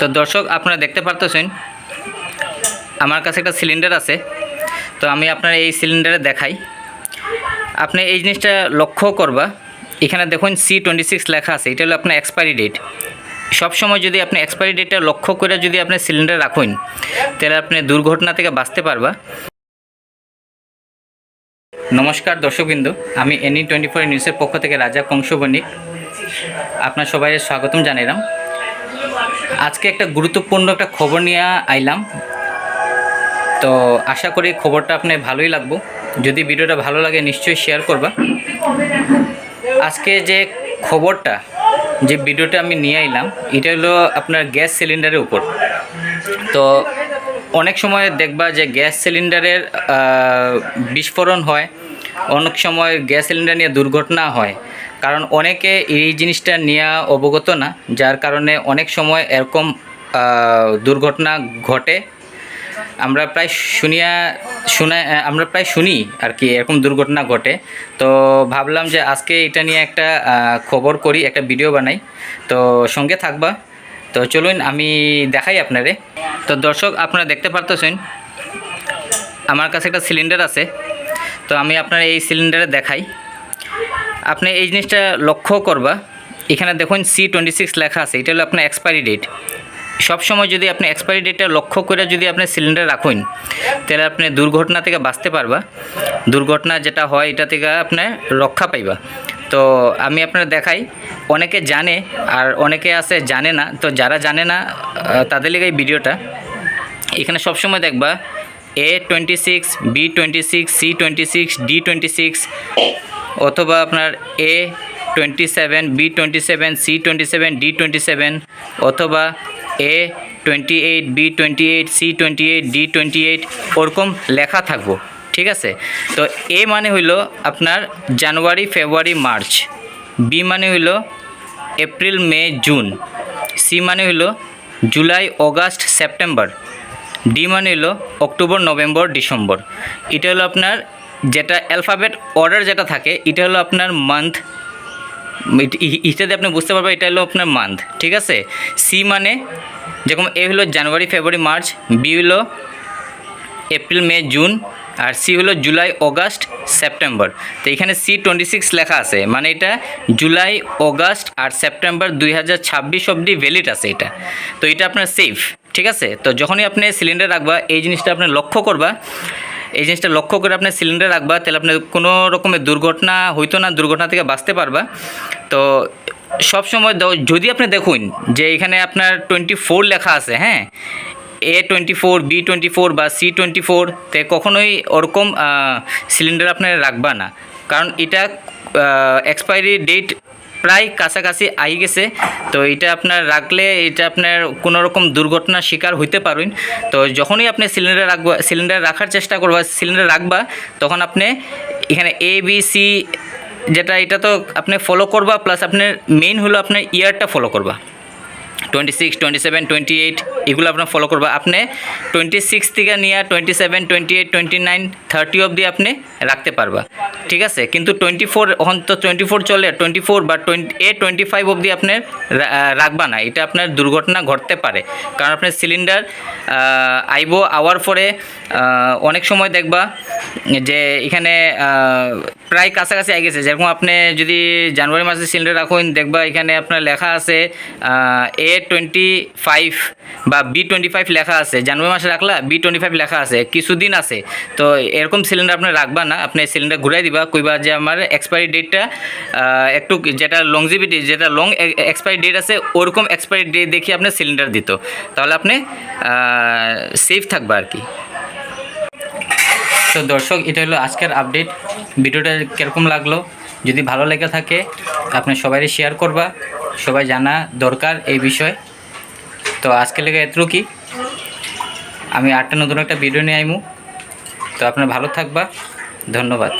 তো দর্শক, আপনারা দেখতে পারতেছেন, আমার কাছে একটা সিলিন্ডার আছে। তো আমি আপনার এই সিলিন্ডারে দেখাই। আপনি এই জিনিসটা লক্ষ্য করবা, এখানে দেখুন সি টোয়েন্টি সিক্স লেখা আছে, এটা হলো আপনার এক্সপায়ারি ডেট সবসময় যদি আপনি এক্সপায়ারি ডেটটা লক্ষ্য করে যদি আপনি সিলিন্ডার রাখুন, তাহলে আপনি দুর্ঘটনা থেকে বাঁচতে পারবা। নমস্কার দর্শকবৃন্দ, আমি এনি টোয়েন্টি ফোর নিউজের পক্ষ থেকে রাজা কংস বণিক আপনার সবাই স্বাগতম জানাইলাম। আজকে একটা গুরুত্বপূর্ণ একটা খবর নিয়ে আইলাম। তো আশা করি খবরটা আপনার ভালোই লাগবো। যদি ভিডিওটা ভালো লাগে নিশ্চয়ই শেয়ার করবা। আজকে যে খবরটা, যে ভিডিওটা আমি নিয়ে আইলাম, এটা হলো আপনার গ্যাস সিলিন্ডারের উপর। তো অনেক সময় দেখবা যে গ্যাস সিলিন্ডারের বিস্ফোরণ হয়, অনেক সময় গ্যাস সিলিন্ডার নিয়ে দুর্ঘটনা হয়। কারণ অনেকে এই জিনিসটা নিয়ে অবগত না, যার কারণে অনেক সময় এরকম দুর্ঘটনা ঘটে। আমরা প্রায় শুনিয়া, শুনে আমরা প্রায় শুনি আর কি এরকম দুর্ঘটনা ঘটে। তো ভাবলাম যে আজকে এটা নিয়ে একটা খবর করি, একটা ভিডিও বানাই। তো সঙ্গে থাকবা। তো চলুন আমি দেখাই আপনারে। তো দর্শক, আপনারা দেখতে পারতেছেন, আমার কাছে একটা সিলিন্ডার আছে। তো আমি আপনার এই সিলিন্ডারে দেখাই। আপনি এই জিনিসটা লক্ষ্য করবা। এখানে দেখুন সি টোয়েন্টি সিক্স লেখা আছে, এটা হলো আপনার এক্সপায়ারি ডেট সবসময় যদি আপনি এক্সপায়ারি ডেটটা লক্ষ্য করে যদি আপনি সিলিন্ডার রাখুন, তাহলে আপনি দুর্ঘটনা থেকে বাঁচতে পারবা। দুর্ঘটনা যেটা হয়, এটা থেকে আপনার রক্ষা পাইবা। তো আমি আপনার দেখাই, অনেকে জানে আর অনেকে আছে জানে না, তো যারা জানে না তাদের লেগে ভিডিওটা। এখানে সবসময় দেখবা A twenty six B twenty six C twenty six D twenty six অথবা আপনার A twenty seven B twenty seven C twenty seven D twenty seven অথবা A twenty eight B twenty eight C twenty eight D twenty eight ওরকম লেখা থাকব, ঠিক আছে? তো এ মানে হইল আপনার জানুয়ারি, ফেব্রুয়ারি, মার্চ। বি মানে হইল এপ্রিল, মে, জুন। সি মানে হইল জুলাই, অগাস্ট, সেপ্টেম্বর। ডি মানে হলো অক্টোবর, নভেম্বর, ডিসেম্বর। এটা হলো আপনার যেটা অ্যালফাবেট অর্ডার যেটা থাকে, এটা হলো আপনার মান্থ ইটাতে আপনি বুঝতে পারবেন এটা হলো আপনার মান্থ ঠিক আছে? সি মানে যেরকম এ হলো জানুয়ারি ফেব্রুয়ারি মার্চ বি হলো এপ্রিল মে জুন আর সি হলো জুলাই অগাস্ট সেপ্টেম্বর তো এখানে সি টোয়েন্টি সিক্স লেখা আছে মানে এটা জুলাই অগাস্ট আর সেপ্টেম্বর দুই হাজার ছাব্বিশ অবধি ভ্যালিড আছে এটা। তো এটা আপনার সেফ ঠিক আছে? তো যখনই আপনি সিলিন্ডার রাখবা, এই জিনিসটা আপনি লক্ষ্য করবা এই জিনিসটা লক্ষ্য করে আপনি সিলিন্ডার রাখবা, তাহলে আপনার কোনো রকমের দুর্ঘটনা হইতো না দুর্ঘটনা থেকে বাঁচতে পারবা। তো সব সময় যদি আপনি দেখুন যে এখানে আপনার টোয়েন্টি ফোর লেখা আছে হ্যাঁ? A twenty four B twenty four বা সি টোয়েন্টি ফোর তে কখনোই ওরকম সিলিন্ডার আপনার রাখবা না। কারণ এটা এক্সপায়ারি ডেট প্রায় কাছাকাছি আই গেছে। তো এটা আপনার রাখলে এটা আপনার কোনো রকম দুর্ঘটনার শিকার হইতে পারেন তো যখনই আপনি সিলিন্ডার রাখবা, সিলিন্ডার রাখার চেষ্টা করবা, সিলিন্ডার রাখবা, তখন আপনি এখানে এ বি সি যেটা, এটা তো আপনি ফলো করবা প্লাস আপনার মেইন হলো আপনার ইয়ারটা ফলো করবা। Twenty six twenty seven twenty eight এগুলো আপনার ফলো করবা। আপনি টোয়েন্টি সিক্স থেকে নিয়ে twenty seven twenty eight twenty nine thirty অবধি আপনি রাখতে পারবা। ঠিক আছে? কিন্তু টোয়েন্টি ফোর এখন তো টোয়েন্টি ফোর চলে টোয়েন্টি ফোর বা টোয়েন্টি এ টোয়েন্টি ফাইভ অবধি আহ, রাখবা না। এটা আপনার দুর্ঘটনা ঘটতে পারে। কারণ আপনার সিলিন্ডার আইব আওয়ার পরে অনেক সময় দেখবা যে এখানে প্রায় কাছাকাছি আই গেছে। যেরকম আপনি যদি জানুয়ারি মাসে সিলিন্ডার রাখুন, দেখবা এখানে আপনার লেখা আছে এ টোয়েন্টি ফাইভ বা বি টোয়েন্টি ফাইভ লেখা আছে। জানুয়ারি মাসে রাখলা বি টোয়েন্টি ফাইভ লেখা আছে। কিছুদিন আছে। তো এরকম সিলিন্ডার আপনি রাখবা না, আপনি সিলিন্ডার ঘুরাই দিবা, কইবা যে আমার এক্সপায়ারি ডেটটা একটু যেটা লংজিভিটি যেটা লং এক্সপায়ারি ডেট আছে, ওরকম এক্সপায়ারি ডেট দেখে আপনি সিলিন্ডার দিত। তাহলে আপনি সেফ থাকবা আর কি। তো দর্শক, এটা হলো আজকের আপডেট ভিডিওটা কীরকম লাগল? যদি ভালো লেগে থাকে, আপনি সবাই শেয়ার করবা। সবাই জানা দরকার এই বিষয়ে। তো আজকে লেগে এত কি আমি আটটা নতুন একটা ভিডিও নিয়ে আইমু। তো আপনার ভালো থাকবা। ধন্যবাদ।